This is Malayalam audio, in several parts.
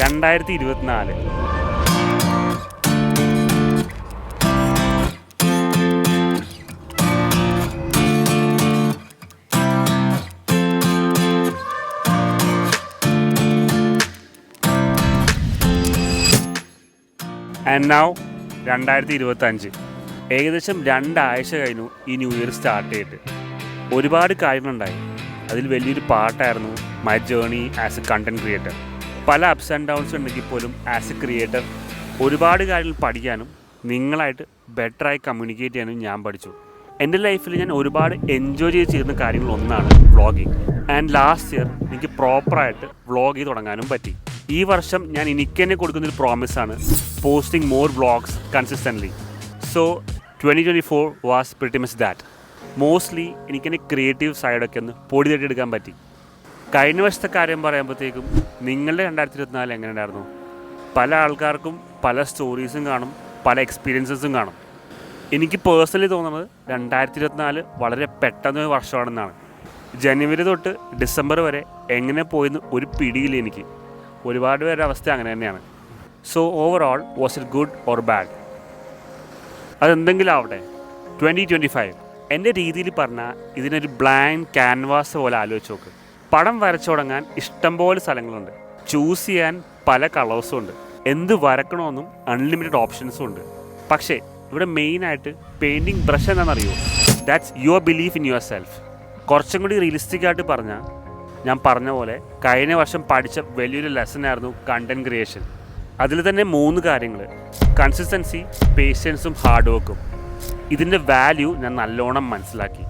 രണ്ടായിരത്തി ഇരുപത്തിനാല് ആൻഡ് നൗ രണ്ടായിരത്തി ഇരുപത്തി അഞ്ച് ഏകദേശം രണ്ടാഴ്ച കഴിഞ്ഞു ഈ ന്യൂ ഇയർ സ്റ്റാർട്ട് ചെയ്തിട്ട്. ഒരുപാട് കാര്യങ്ങളുണ്ടായി. അതിൽ വലിയൊരു പാട്ടായിരുന്നു my journey as a content creator പല അപ്സ് ആൻഡ് ഡൗൺസ് ഉണ്ടെങ്കിൽ പോലും ആസ് എ ക്രിയേറ്റർ ഒരുപാട് കാര്യങ്ങൾ പഠിക്കാനും നിങ്ങളായിട്ട് ബെറ്ററായി കമ്മ്യൂണിക്കേറ്റ് ചെയ്യാനും ഞാൻ പഠിച്ചു. എന്റെ ലൈഫിൽ ഞാൻ ഒരുപാട് എൻജോയ് ചെയ്ത് ചെയ്യുന്ന കാര്യങ്ങളൊന്നാണ് വ്ളോഗിങ് ആൻഡ് ലാസ്റ്റ് ഇയർ എനിക്ക് പ്രോപ്പറായിട്ട് വ്ളോഗ് ചെയ്ത് തുടങ്ങാനും പറ്റി. ഈ വർഷം ഞാൻ എനിക്ക് തന്നെ കൊടുക്കുന്ന ഒരു പ്രോമിസാണ് posting more vlogs consistently so twenty twenty four was pretty much that mostly എനിക്കെന്റെ ക്രിയേറ്റീവ് സൈഡൊക്കെ ഒന്ന് പൊടി തട്ടിയെടുക്കാൻ പറ്റി. കഴിഞ്ഞ വർഷത്തെ കാര്യം പറയുമ്പോഴത്തേക്കും നിങ്ങളുടെ രണ്ടായിരത്തി ഇരുപത്തിനാല് എങ്ങനെ ഉണ്ടായിരുന്നു പല ആൾക്കാർക്കും പല സ്റ്റോറീസും കാണും പല എക്സ്പീരിയൻസസും കാണും. എനിക്ക് പേഴ്സണലി തോന്നുന്നത് രണ്ടായിരത്തി ഇരുപത്തിനാല് വളരെ പെട്ടെന്ന് ഒരു വർഷമാണെന്നാണ്. ജനുവരി തൊട്ട് ഡിസംബർ വരെ എങ്ങനെ പോയെന്ന് ഒരു പിടിയില്ല എനിക്ക്. ഒരുപാട് പേരുടെ അവസ്ഥ അങ്ങനെ തന്നെയാണ്. So overall was it good or bad അതെന്തെങ്കിലും ആവട്ടെ. ട്വന്റി ട്വന്റി ഫൈവ് എന്റെ രീതിയിൽ പറഞ്ഞാൽ ഇതിനൊരു ബ്ലാങ്ക് ക്യാൻവാസ് പോലെ ആലോചിച്ച് നോക്ക്. പടം വരച്ചു തുടങ്ങാൻ ഇഷ്ടംപോലെ സ്ഥലങ്ങളുണ്ട്. ചൂസ് ചെയ്യാൻ പല കളേഴ്സും ഉണ്ട്. എന്ത് വരക്കണമെന്നും അൺലിമിറ്റഡ് ഓപ്ഷൻസും ഉണ്ട്. പക്ഷേ ഇവിടെ മെയിനായിട്ട് പെയിന്റിങ് ബ്രഷ് എന്താണെന്നറിയോ? That's your belief in yourself കുറച്ചും കൂടി റിയലിസ്റ്റിക് ആയിട്ട് പറഞ്ഞാൽ ഞാൻ പറഞ്ഞ പോലെ കഴിഞ്ഞ വർഷം പഠിച്ച വലിയൊരു ലെസൺ ആയിരുന്നു കണ്ടന്റ് ക്രിയേഷൻ അതിൽ തന്നെ മൂന്ന് കാര്യങ്ങൾ കൺസിസ്റ്റൻസി പേഷ്യൻസും ഹാർഡ് വർക്കും ഇതിന്റെ വാല്യൂ ഞാൻ നല്ലോണം മനസ്സിലാക്കി.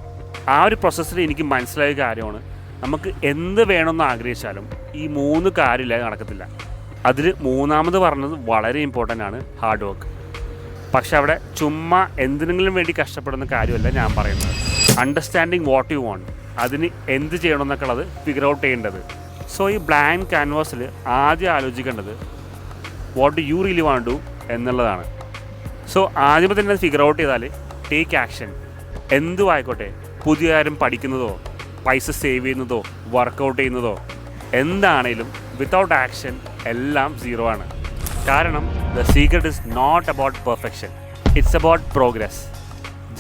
ആ ഒരു പ്രോസസ്സിൽ എനിക്ക് മനസ്സിലായ കാര്യമാണ് നമുക്ക് എന്ത് വേണമെന്ന് ആഗ്രഹിച്ചാലും ഈ മൂന്ന് കാര്യമില്ലാതെ നടക്കത്തില്ല. അതിൽ മൂന്നാമത് പറഞ്ഞത് വളരെ ഇമ്പോർട്ടന്റ് ആണ് ഹാർഡ് വർക്ക് പക്ഷെ അവിടെ ചുമ്മാ എന്തിനെങ്കിലും വേണ്ടി കഷ്ടപ്പെടുന്ന കാര്യമല്ല ഞാൻ പറയുന്നത്. അണ്ടർസ്റ്റാൻഡിങ് വാട്ട് യു വോണ്ട് അതിന് എന്ത് ചെയ്യണമെന്നൊക്കെ ഉള്ളത് ഫിഗർ ഔട്ട് ചെയ്യേണ്ടത്. സോ ഈ ബ്ലാങ്ക് ക്യാൻവാസിൽ ആദ്യം ആലോചിക്കേണ്ടത് വാട്ട് യു റിയലി വാണ്ട് എന്നുള്ളതാണ്. സോ ആദ്യമേ തന്നെ ഫിഗർ ഔട്ട് ചെയ്താൽ ടേക്ക് ആക്ഷൻ എന്തും ആയിക്കോട്ടെ പുതിയ കാര്യം പഠിക്കുന്നതോ പൈസ സേവ് ചെയ്യുന്നതോ വർക്കൗട്ട് ചെയ്യുന്നതോ എന്താണേലും വിത്തൗട്ട് ആക്ഷൻ എല്ലാം സീറോ ആണ്. കാരണം the secret is not about perfection it's about progress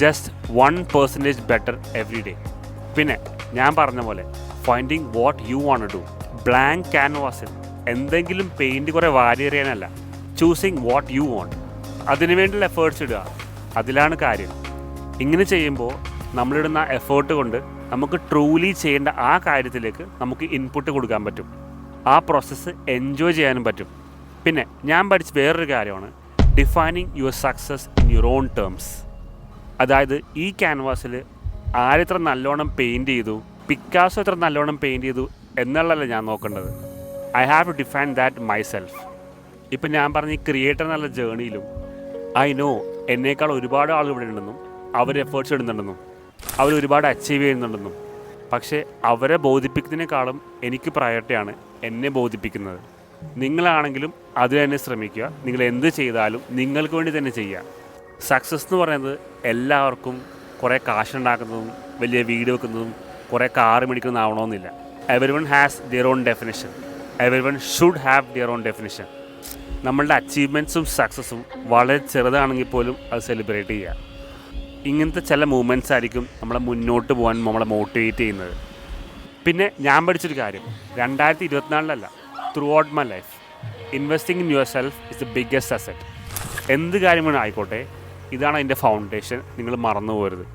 just one percentage better every day പിന്നെ ഞാൻ പറഞ്ഞ പോലെ finding what you want do blank ക്യാൻവാസിൽ എന്തെങ്കിലും പെയിന്റ് കുറേ വാരിയെറിയാനല്ല ചൂസിങ് വാട്ട് യു വോണ്ട് അതിനു വേണ്ടിയുള്ള എഫേർട്സ് ഇടുക. അതിലാണ് കാര്യം. ഇങ്ങനെ ചെയ്യുമ്പോൾ നമ്മളിടുന്ന എഫേർട്ട് കൊണ്ട് നമുക്ക് ട്രൂലി ചെയ്യേണ്ട ആ കാര്യത്തിലേക്ക് നമുക്ക് ഇൻപുട്ട് കൊടുക്കാൻ പറ്റും. ആ പ്രോസസ്സ് എൻജോയ് ചെയ്യാനും പറ്റും. പിന്നെ ഞാൻ പഠിച്ച വേറൊരു കാര്യമാണ് defining your success in your own terms അതായത് ഈ ക്യാൻവാസിൽ ആരെത്ര നല്ലോണം പെയിന്റ് ചെയ്തു പിക്കാസോ എത്ര നല്ലോണം പെയിന്റ് ചെയ്തു എന്നുള്ളതല്ല ഞാൻ നോക്കേണ്ടത്. I have to define that myself ഇപ്പം ഞാൻ പറഞ്ഞ ഈ ക്രിയേറ്റർ എന്നുള്ള ജേണിയിലും ഐ നോ എന്നേക്കാൾ ഒരുപാട് ആളുകൾ ഇവിടെ ഉണ്ടെന്നും അവർ എഫേർട്സ് ഇടുന്നുണ്ടെന്നും അവർ ഒരുപാട് അച്ചീവ് ചെയ്യുന്നുണ്ടെന്നും. പക്ഷേ അവരെ ബോധിപ്പിക്കുന്നതിനേക്കാളും എനിക്ക് പ്രയോറിറ്റിയാണ് എന്നെ ബോധിപ്പിക്കുന്നത്. നിങ്ങളാണെങ്കിലും അത് തന്നെ ശ്രമിക്കുക. നിങ്ങൾ എന്ത് ചെയ്താലും നിങ്ങൾക്ക് വേണ്ടി തന്നെ ചെയ്യുക. സക്സസ് എന്ന് പറയുന്നത് എല്ലാവർക്കും കുറേ കാശുണ്ടാക്കുന്നതും വലിയ വീട് വെക്കുന്നതും കുറേ car മേടിക്കുന്നതാവണമെന്നില്ല. Everyone has their own definition everyone should have their own definition നമ്മളുടെ അച്ചീവ്മെന്റ്സും സക്സസ്സും വളരെ ചെറുതാണെങ്കിൽ പോലും അത് സെലിബ്രേറ്റ് ചെയ്യുക. ഇങ്ങനത്തെ ചില മൂമെന്റ്സ് ആയിരിക്കും നമ്മളെ മുന്നോട്ട് പോകാൻ നമ്മളെ മോട്ടിവേറ്റ് ചെയ്യുന്നത്. പിന്നെ ഞാൻ പഠിച്ചൊരു കാര്യം. രണ്ടായിരത്തി ഇരുപത്തിനാലിലല്ല throughout my life investing in yourself is the biggest asset എന്ത് കാര്യമാണ് ആയിക്കോട്ടെ ഇതാണ് അതിന്റെ ഫൗണ്ടേഷൻ നിങ്ങൾ മറന്നു പോരുത്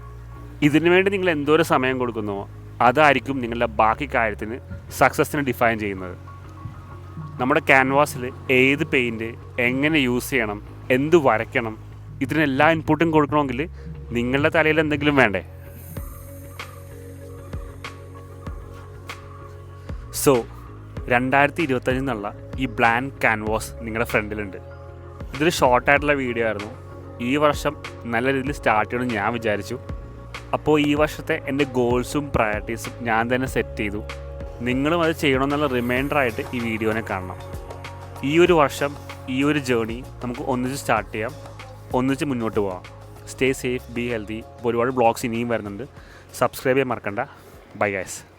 ഇതിനു വേണ്ടി നിങ്ങൾ എന്തോരം സമയം കൊടുക്കുന്നുവോ അതായിരിക്കും നിങ്ങളുടെ ബാക്കി കാര്യത്തിന് സക്സസ്സിനെ ഡിഫൈൻ ചെയ്യുന്നത്. നമ്മുടെ ക്യാൻവാസിൽ ഏത് പെയിന്റ് എങ്ങനെ യൂസ് ചെയ്യണം എന്ത് വരയ്ക്കണം ഇതിനെല്ലാ ഇൻപുട്ടും കൊടുക്കണമെങ്കിൽ നിങ്ങളുടെ തലയിൽ എന്തെങ്കിലും വേണ്ടേ? സോ രണ്ടായിരത്തി ഇരുപത്തഞ്ചിൽ നിന്നുള്ള ഈ ബ്ലാങ്ക് ക്യാൻവാസ് നിങ്ങളുടെ ഫ്രണ്ടിലുണ്ട്. ഇതൊരു ഷോർട്ടായിട്ടുള്ള വീഡിയോ ആയിരുന്നു. ഈ വർഷം നല്ല രീതിയിൽ സ്റ്റാർട്ട് ചെയ്യണം ഞാൻ വിചാരിച്ചു. അപ്പോൾ ഈ വർഷത്തെ എന്റെ ഗോൾസും പ്രയോറിറ്റീസും ഞാൻ തന്നെ സെറ്റ് ചെയ്തു. നിങ്ങളും അത് ചെയ്യണമെന്നുള്ള റിമൈൻഡറായിട്ട് ഈ വീഡിയോനെ കാണണം. ഈ ഒരു വർഷം ഈ ഒരു ജേണി നമുക്ക് ഒന്നിച്ച് സ്റ്റാർട്ട് ചെയ്യാം ഒന്നിച്ച് മുന്നോട്ട് പോവാം. സ്റ്റേ സേഫ് ബി ഹെൽത്തി ഒരുപാട് ബ്ലോഗ്സ് ഇനിയും വരുന്നുണ്ട്. സബ്സ്ക്രൈബ് ചെയ്യാൻ മറക്കണ്ട. Bye guys